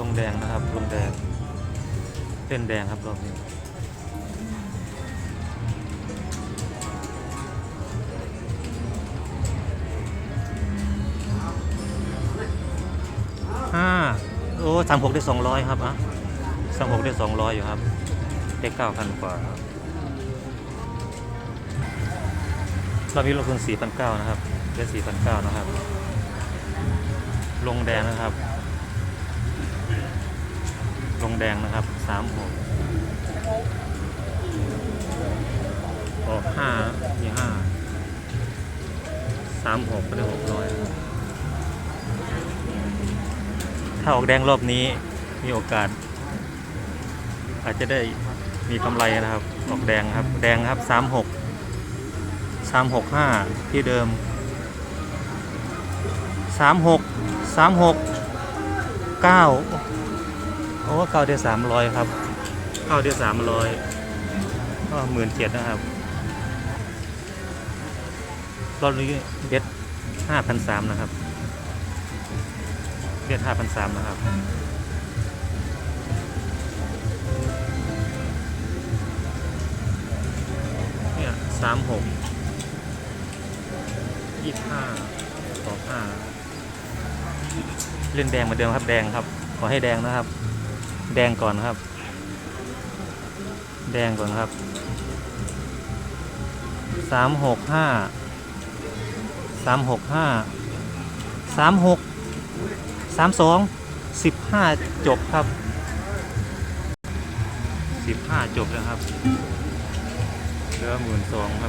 ลงแดงนะครับ ลงแดง เส้นแดงครับรอบนี้ห้าโอ้สามหกได้สองร้อยครับอะสามหกได้สองร้อยอยู่ครับได้เก้าพันกว่าครับเรามีลงทุนสี่พันเก้านะครับได้สี่พันเก้านะครับ ลงแดงนะครับ แดงนะครับสามหกออกห้ามีห้าสามหกก็ได้หกร้อยถ้าออกแดงรอบนี้มีโอกาส อาจจะได้มีกำไรนะครับ ออกแดงครับ แดงครับสามหกสามหกห้าที่เดิมสามหกสามหกเก้า โอ้เก้าเดือนสามร้อยครับเก้าเดือนสามร้อยก็หมื่นเจ็ดนะครับรอบนี้เบ็ดห้าพันสามนะครับเบ็ดห้าพันสามนะครับเนี่ยสามหกยี่ห้าสองห้าเล่นแดงเหมือนเดิมครับแดงครับ ขอให้แดงนะครับ แดงก่อนครับ แดงก่อนครับสามหกห้าสามหกห้าสามหกสามสองสิบห้าจบครับสิบห้าจบแล้วครับเหลือหมื่นสองครับ